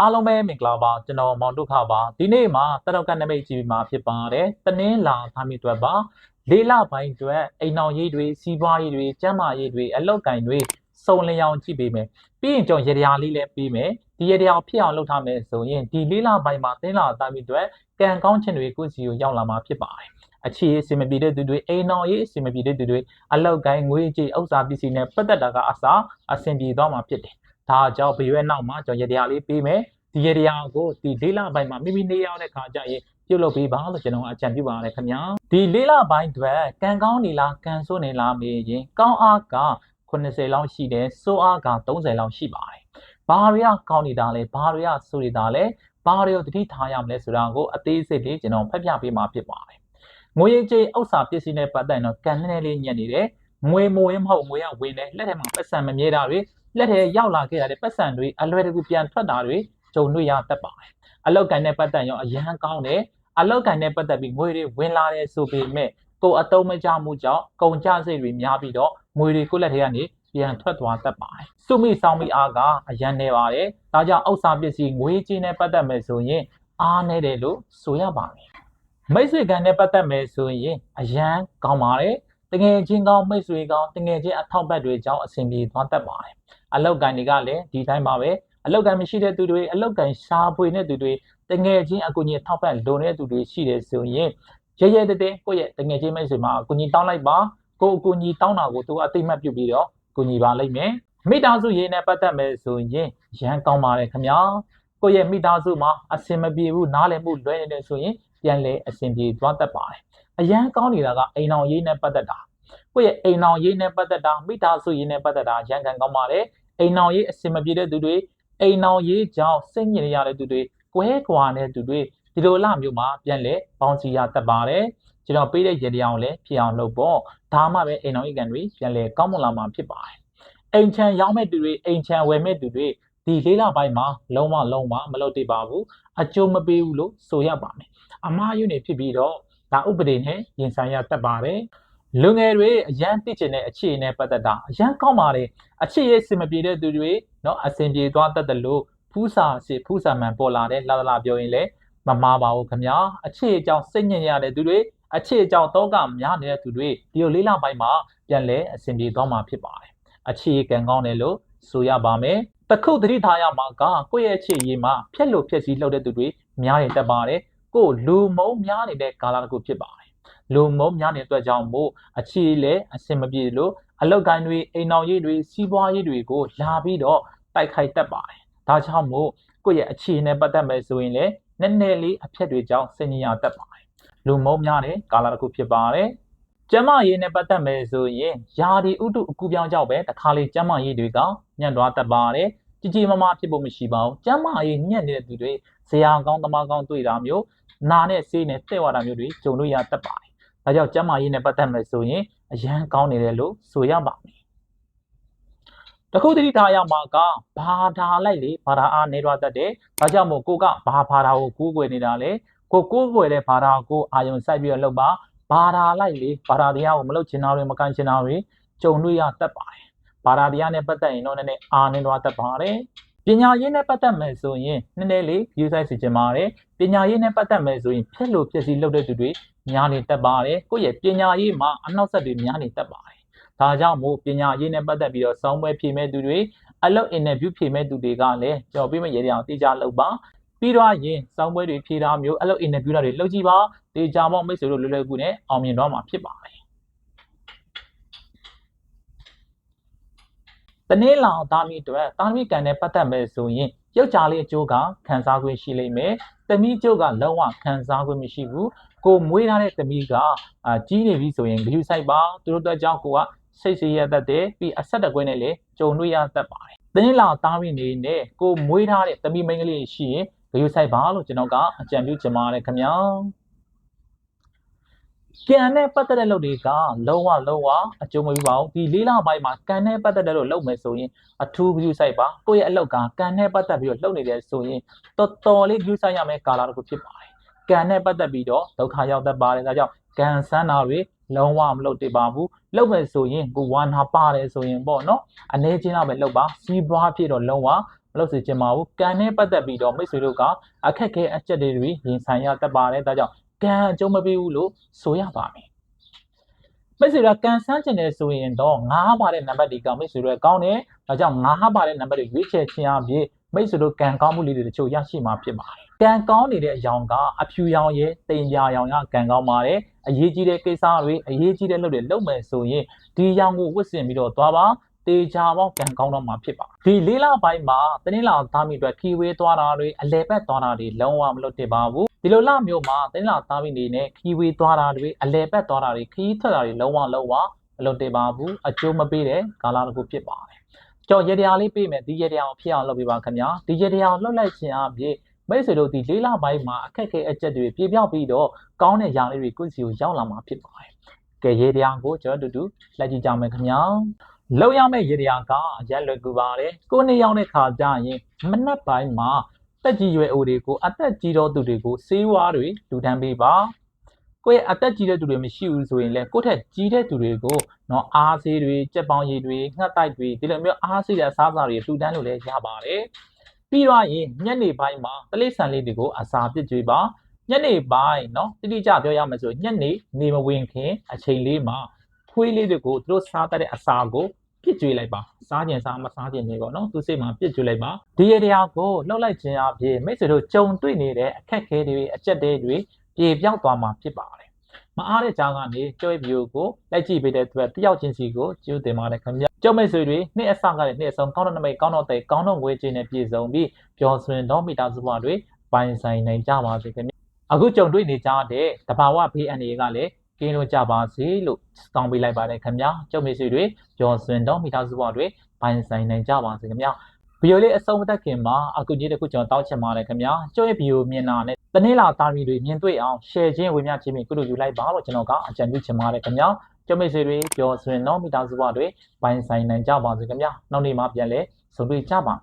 အားလုံးပဲမင်္ဂလာပါကျွန်တော်မောင်ဒုက္ခပါဒီနေ့မှာတတော်ကနမိတ်ကြီးမှာဖြစ်ပါတယ်တနင်္လာသားမြစ်တွေပါလေးလပိုင်းအတွက်အိမ်အောင်ရေးတွေစီးပွားရေးတွေကျန်းမာရေးတွေအလောက်ကင်တွေစုံလျောင်ကြည့်ပေးမယ်ပြီးရင်ကျွန်တော်ရေရာလေးလည်းပေးမယ်ဒီရေရာဖြစ်အောင်လုပ်ထားမယ်ဆိုရင်ဒီလေးလပိုင်းမှာတင်းလာသားမြစ်တွေကံကောင်းခြင်းတွေကိုစီကိုရောက်လာမှာဖြစ်ပါတယ်အခြေအစီမပြေတဲ့သူတွေအိမ်အောင်ရေးအစီမပြေတဲ့သူတွေအလောက်ကင်ငွေကြေးဥစ္စာပစ္စည်းနဲ့ပတ်သက်တာကအစားအဆင်ပြေသွားမှာဖြစ်တယ် ဒါကြောင့်ဘရွဲနောက်မှာကျွန်တော်ရေရာလေးပေးမယ်ဒီရေရာကိုဒီလေးလပိုင်းမှာမိမိနေရောက်တဲ့ခါကျရင်ပြုတ်လုပ်ပေးပါလို့ကျွန်တော်အကြံပြုပါတယ်ခင်ဗျာဒီလေးလပိုင်းအတွက်ကံကောင်းနေလားကံဆိုးနေလားမေးရင်ကောင်းအားက80လောက်ရှိတယ်စိုးအားက30လောက်ရှိပါတယ်ဘာတွေကကောင်းနေတာလဲဘာတွေကဆိုးနေတာလဲဘာတွေကိုတတိထားရမလဲဆိုတာကိုအသေးစိတ်လေးကျွန်တော်ဖတ်ပြပေးမှာဖြစ်ပါတယ်ငွေကြေးဥစ္စာပစ္စည်းနဲ့ပတ်သက်တော့ကံနဲ့လေးညက်နေတယ်ငွေမဝင်မဟုတ်ငွေကဝင်တယ်လက်ထက်မှာပတ်စံမမြဲတာတွေ လက်ထဲရောက်လာခဲ့တဲ့ပတ်စံတွေအလွယ်တကူပြန်ထွက်တာတွေကြုံတွေ့ရတတ်ပါတယ်အလောက်ကန်နဲ့ပတ်သက်ရောအရန်ကောင်းတယ်အလောက်ကန်နဲ့ပတ်သက်ပြီးငွေတွေဝင်လာတယ်ဆိုပေမဲ့ကိုအတုံးမကြမှုကြောင့်ကုန်ကျစရိတ်တွေများပြီးတော့ငွေတွေကိုလက်ထဲကနေပြန်ထွက်သွားတတ်ပါတယ်စုမိဆောင်မိအားကအရန်နေပါတယ်ဒါကြောင့်ဥစ္စာပစ္စည်းငွေကြေးနဲ့ပတ်သက်မယ်ဆိုရင်အားနေတယ်လို့ဆိုရပါမယ်မိတ်ဆွေကန်နဲ့ပတ်သက်မယ်ဆိုရင်အရန်ကောင်းပါတယ် တငယ်ချင်းကောင်းမိတ်ဆွေကောင်းတငယ်ချင်းအထောက်ပံ့တွေကြောင့်အဆင်ပြေသွားတတ်ပါတယ်အလောက်ကန်တွေကလည်းဒီတိုင်းပါပဲအလောက်ကန်မရှိတဲ့သူတွေအလောက်ကန်ရှားပွေတဲ့သူတွေတငယ်ချင်းအကူကြီးထောက်ပံ့လိုနေတဲ့သူတွေရှိတယ်ဆိုရင်ရရတဲ့တဲ့ကိုယ့်ရဲ့တငယ်ချင်းမိတ်ဆွေမှာအကူကြီးတောင်းလိုက်ပါကိုအကူကြီးတောင်းတာကိုသူအသိမှတ်ပြုပြီးတော့ကူညီပါလိမ့်မယ်မိသားစုရေးနဲ့ပတ်သက်မယ်ဆိုရင်ရန်ကောင်းပါတယ်ခင်ဗျာ ကိုယ့်ရဲ့မိသားစုမှာအဆင်မပြေဘူးနားလည်မှုလွဲနေတယ်ဆိုရင်ပြန်လဲအဆင်ပြေသွားတတ်ပါတယ်အရန်ကောင်းနေတာကအိမ်အောင်ရေးနဲ့ပတ်သက်တာကိုယ့်ရဲ့အိမ်အောင်ရေးနဲ့ပတ်သက်တာမိသားစုရေးနဲ့ပတ်သက်တာရန်ကန်ကောင်းပါတယ်အိမ်အောင်ရေးအဆင်မပြေတဲ့သူတွေအိမ်အောင်ရေးကြောင့်စိတ်ညစ်နေရတဲ့သူတွေကွဲကွာတဲ့သူတွေဒီလိုလမျိုးမှာပြန်လဲပေါင်းစီရတတ်ပါတယ်ကျွန်တော်ပေးတဲ့ရေတရားကိုလည်းဖြစ်အောင်လုပ်ပေါ့ဒါမှပဲအိမ်အောင်ရေးကန်တွေပြန်လဲကောင်းမွန်လာမှာဖြစ်ပါတယ်အိမ်ချမ်းရောင်းမဲ့သူတွေအိမ်ချမ်းဝယ်မဲ့သူတွေ ဒီလေးလပိုင်းမှာလုံးဝလုံးဝမလုပ်တည်ပါဘူးအကျိုးမပေးဘူးလို့ဆိုရပါမယ်အမားယူနေဖြစ်ပြီးတော့ဒါဥပဒေနဲ့ရင်ဆိုင်ရတတ်ပါတယ်လူငယ်တွေအရန်သိကျင်တဲ့အခြေအနေပတ်သက်တာအရန်ကောင်းပါတယ်အခြေရေးစင်မပြေတဲ့သူတွေเนาะအစင်ပြေသွားတတ်တယ်လို့ဖူးစာစီဖူးစာမှန်ပေါ်လာတဲ့လာလာပြောရင်လည်းမမားပါဘူးခင်ဗျာအခြေအကြောင်းစိတ်ညစ်ရတဲ့သူတွေအခြေအကြောင်းတော့ကများနေတဲ့သူတွေဒီလိုလေးလပိုင်းမှာပြန်လဲအစင်ပြေသွားမှာဖြစ်ပါတယ်အခြေကံကောင်းတယ်လို့ဆိုရပါမယ် တခုသတိထားရမှာကကိုယ့်ရဲ့အခြေရေးမှာဖြက်လို့ဖြက်စီးလုပ်တဲ့သူတွေများနေတတ်ပါတယ်ကိုလူမုံများနေတဲ့ကာလတစ်ခုဖြစ်ပါတယ်လူမုံများနေတဲ့အတွက်ကြောင့်မို့အခြေလည်းအဆင်မပြေလို့အလောက်ကိုင်းတွေအိမ်အောင်ရေးတွေစီးပွားရေးတွေကိုလာပြီးတော့တိုက်ခိုက်တတ်ပါတယ်ဒါကြောင့်မို့ကိုယ့်ရဲ့အခြေနဲ့ပတ်သက်မယ်ဆိုရင်လည်းနည်းနည်းလေးအဖြတ်တွေကြောင့်ဆင်ញရတတ်ပါတယ်လူမုံများတဲ့ကာလတစ်ခုဖြစ်ပါတယ် ကျမရေးနဲ့ပတ်သက်မယ်ဆိုရင်ယာဒီဥတုအကူပြောင်းကြောက်ပဲတခါလေကျမရေးတွေကညံ့သွားတတ်ပါတယ်ကြီးကြီးမားမားဖြစ်ဖို့မရှိပါဘူးကျမရေးညံ့နေတဲ့သူတွေဇရာကောင်းတမကောင်းတွေ့တာမျိုးနာနဲ့ဆေးနဲ့တဲ့ဝါတာမျိုးတွေကြုံလို့ရတတ်ပါတယ်ဒါကြောင့်ကျမရေးနဲ့ပတ်သက်မယ်ဆိုရင်အရန်ကောင်းနေတယ်လို့ဆိုရပါမယ်တခုတတိထားရမှာကဘာသာလိုက်လေဘာသာအားနေတော့တတ်တယ်ဒါကြောင့်မို့ကိုကဘာဘာသာကိုကိုးကွယ်နေတာလေကိုကိုးကွယ်တဲ့ဘာသာကိုအာယုံစိုက်ပြီးတော့လုပ်ပါ ဘာသာလိုက်လေဘာသာတရားကိုမလုပ်ချင်တာတွေမကန်ချင်တာတွေကြုံတွေ့ရတတ်ပါတယ်ဘာသာတရားနဲ့ပတ်သက်ရင်တော့နည်းနည်းအားနေတော့တတ်ပါတယ်ပညာရေးနဲ့ပတ်သက်မယ်ဆိုရင်နည်းနည်းလေးယူဆိုင်စီချင်ပါတယ်ပညာရေးနဲ့ပတ်သက်မယ်ဆိုရင်ဖြက်လို့ဖြက်စီလုပ်တဲ့သူတွေများနေတတ်ပါတယ်ကိုယ့်ရဲ့ပညာရေးမှာအနောက်ဆက်တွေများနေတတ်ပါတယ်ဒါကြောင့်မို့ပညာရေးနဲ့ပတ်သက်ပြီးတော့စောင်းပွဲဖြေမဲ့သူတွေအလုပ်အင်တာဗျူးဖြေမဲ့သူတွေကလည်းကြော်ပြီးမှရေတရားတေးကြလုပ်ပါ ပြီးတော့ရင်စောင်းပွဲတွေဖြေတာမျိုးအလုပ်အင်တာဗျူးတွေလုပ်ကြည့်ပါတေးကြမောက်မိတ်ဆွေတို့လွယ်လွယ်ကူနဲ့အောင်မြင်တော့မှာဖြစ်ပါတယ်တနေ့လောင်သားမီးအတွက်သားမီးကန်နဲ့ပတ်သက်မယ်ဆိုရင်ယောက်ျားလေးအကျိုးကခံစား권ရှိလိမ့်မယ်။သမီးကျိုးကလုံးဝခံစား권မရှိဘူး။ကိုမွေးထားတဲ့သမီးကအာကြီးနေပြီဆိုရင်ဂရုစိုက်ပါသူတို့အတွက်ကြောင့်ကိုကစိတ်ဆေးရတတ်တယ်ပြီးအဆက်တကွဲနဲ့လည်းကြုံတွေ့ရတတ်ပါတယ်။တနေ့လောင်သားမီးနေနဲ့ကိုမွေးထားတဲ့သမီးမိန်းကလေးရှိရင် ဂရုစိုက်ပါလို့ကျွန်တော်ကအကြံပြုချင်ပါတယ်ခင်ဗျာ။ကန်နဲ့ပတ်သက်တဲ့လုပ်တွေကလုံးဝလုံးဝအကျုံးမပြပါဘူးဒီလေးလပိုင်းမှာကန်နဲ့ပတ်သက်တဲ့လို့လုပ်မယ်ဆိုရင်အထူး view site ပါကိုယ့်ရဲ့အလုပ်ကကန်နဲ့ပတ်သက်ပြီးတော့လုပ်နေတယ်ဆိုရင်တော်တော်လေး view site ရမယ်ကာလာတစ်ခုဖြစ်ပါတယ်ကန်နဲ့ပတ်သက်ပြီးတော့ဒုက္ခရောက်တတ်ပါတယ်ဒါကြောင့်ကန်ဆန်းတာတွေလုံးဝမလုပ်တည်ပါဘူးလုပ်မယ်ဆိုရင်ကိုဝါနာပါတယ်ဆိုရင်ပေါ့နော်အနေချင်းတော့ပဲလုပ်ပါစီးပွားဖြစ်တော့လုံးဝမ လုပ်စေချင်ပါဘူးကံနဲ့ပတ်သက်ပြီးတော့မိတ်ဆွေတို့ကအခက်ခဲအချက်တွေရင်ဆိုင်ရတတ်ပါတယ်ဒါကြောင့်ကံအကျုံးမပေးဘူးလို့ဆိုရပါမယ်မိတ်ဆွေတို့ကန်ဆန်းကျင်တယ်ဆိုရင်တော့ငါးပါတဲ့နံပါတ်တွေကမိတ်ဆွေတို့ကောင်းတယ်ဒါကြောင့်ငါးပါတဲ့နံပါတ်တွေရွေးချယ်ခြင်းအပြင်မိတ်ဆွေတို့ကံကောင်းမှုလေးတွေတချို့ရရှိမှာဖြစ်ပါတယ်ကံကောင်းနေတဲ့အယောင်ကအဖြူရောင်ရဲ့တိမ်ပြာရောင်ကကံကောင်းပါတယ်အရေးကြီးတဲ့ကိစ္စတွေအရေးကြီးတဲ့လုပ်တွေလုပ်မယ်ဆိုရင်ဒီရောင်ကိုဝတ်ဆင်ပြီးတော့သွားပါ တေချာပေါင်းကံကောင်းတော့မှာဖြစ်ပါဒီလေးလပိုင်းမှာတနင်္လာသားမိအတွက်ခီဝေးသွားတာတွေအလဲပတ်သွားတာတွေလုံးဝမလုပ်တင်ပါဘူးဒီလိုလမျိုးမှာတနင်္လာသားမိနေနဲ့ခီဝေးသွားတာတွေအလဲပတ်သွားတာတွေခီးထွက်တာတွေလုံးဝလုံးဝမလုပ်တင်ပါဘူးအကျိုးမပေးတဲ့ကာလတစ်ခုဖြစ်ပါတယ်ကြော်ရတရားလေးပေးမယ်ဒီရတရားကိုဖြစ်အောင်လုပ်ပေးပါခင်ဗျာဒီရတရားကိုလှုပ်လိုက်ခြင်းအပြင်မိတ်ဆွေတို့ဒီလေးလပိုင်းမှာအခက်အခဲအကျက်တွေပြေပြောက်ပြီးတော့ကောင်းတဲ့ຢာလေးတွေကိုယ့်စီကိုရောက်လာမှာဖြစ်ပါတယ်ကဲရေတရားကိုကျွန်တော်တို့တူလက်ကြည့်ကြမယ်ခင်ဗျာ လောက်ရမယ့်ရေတရာကအရက်လွယ်ကူပါတယ်ကိုနေရောက်တဲ့ခါကျရင်မနက်ပိုင်းမှာတက်ကြီးရွယ်အိုတွေကိုအသက်ကြီးတော့သူတွေကိုစေးဝါးတွေလူတန်းပေးပါကိုယ့်ရဲ့အသက်ကြီးတဲ့သူတွေမရှိဘူးဆိုရင်လည်းကိုယ့်ထက်ကြီးတဲ့သူတွေကိုနော်အားဆေးတွေကြက်ပေါင်းရည်တွေငှက်တိုက်တွေဒီလိုမျိုးအားဆေးတဲ့အစားအစာတွေလူတန်းလို့လည်းရပါတယ်ပြီးတော့ရင်ညနေပိုင်းမှာတလေးဆန်လေးတွေကိုအစာပစ်ကြွေးပါညနေပိုင်းနော်တိတိကျပြောရမယ်ဆိုညနေနေမဝင်ခင်အချိန်လေးမှာ ခွေးလေးတွေကိုသူတို့စားတတ်တဲ့အစာကိုပြစ်ကြွေးလိုက်ပါစားကျင်စားမစားကျင်နေပေါ့နော်သူစိတ်မှာပြစ်ကြွေးလိုက်ပါဒီရတရားကိုလှုပ်လိုက်ခြင်းအပြင်မိတ်ဆွေတို့ကြုံတွေ့နေတဲ့အခက်အခဲတွေအကျက်တဲတွေပြေပြောက်သွားမှာဖြစ်ပါတယ်မအားတဲ့ကြားကနေကျွဲဗီဒီယိုကိုလိုက်ကြည့်ပေးတဲ့အတွက်တယောက်ချင်းစီကိုကျေးဇူးတင်ပါတယ်ခင်ဗျာကျုံမိတ်ဆွေတွေနှစ်အစကလည်းနှစ်အဆုံးကောင်းတော့နမိတ်ကောင်းတော့တဲ့ကောင်းတော့ငွေချင်းနဲ့ပြည့်စုံပြီးပျော်ရွှင်တော့မိသားစုဘဝတွေပိုင်ဆိုင်နိုင်ကြပါစေခင်ဗျာအခုကြုံတွေ့နေကြတဲ့တဘာဝဘေးအန္တရာယ်ကလည်း ကင်းလို့ကြပါစေလို့တောင်းပေးလိုက်ပါတယ်ခင်ဗျာကျုံမိတ်ဆွေတွေကျော်စွင်တော့မိသားစုဘဝတွေပိုင်ဆိုင်နိုင်ကြပါစေခင်ဗျာဗီဒီယိုလေးအဆုံးမသက်ခင်မှာအခုကြီးတစ်ခုကျွန်တော်တောက်ချင်ပါတယ်ခင်ဗျာကျိုးရဲ့ဗီဒီယိုမြင်တာနဲ့တနေ့လာသားရီတွေမြင်တွေ့အောင် share ခြင်းဝေမျှခြင်းပြီးကုလိုယူလိုက်ပါလို့ကျွန်တော်ကအကြံပြုချင်ပါတယ်ခင်ဗျာကျုံမိတ်ဆွေတွေကျော်စွင်တော့မိသားစုဘဝတွေပိုင်ဆိုင်နိုင်ကြပါစေခင်ဗျာနောက်နေ့မှပြန်လဲဆုံတွေ့ကြပါမယ်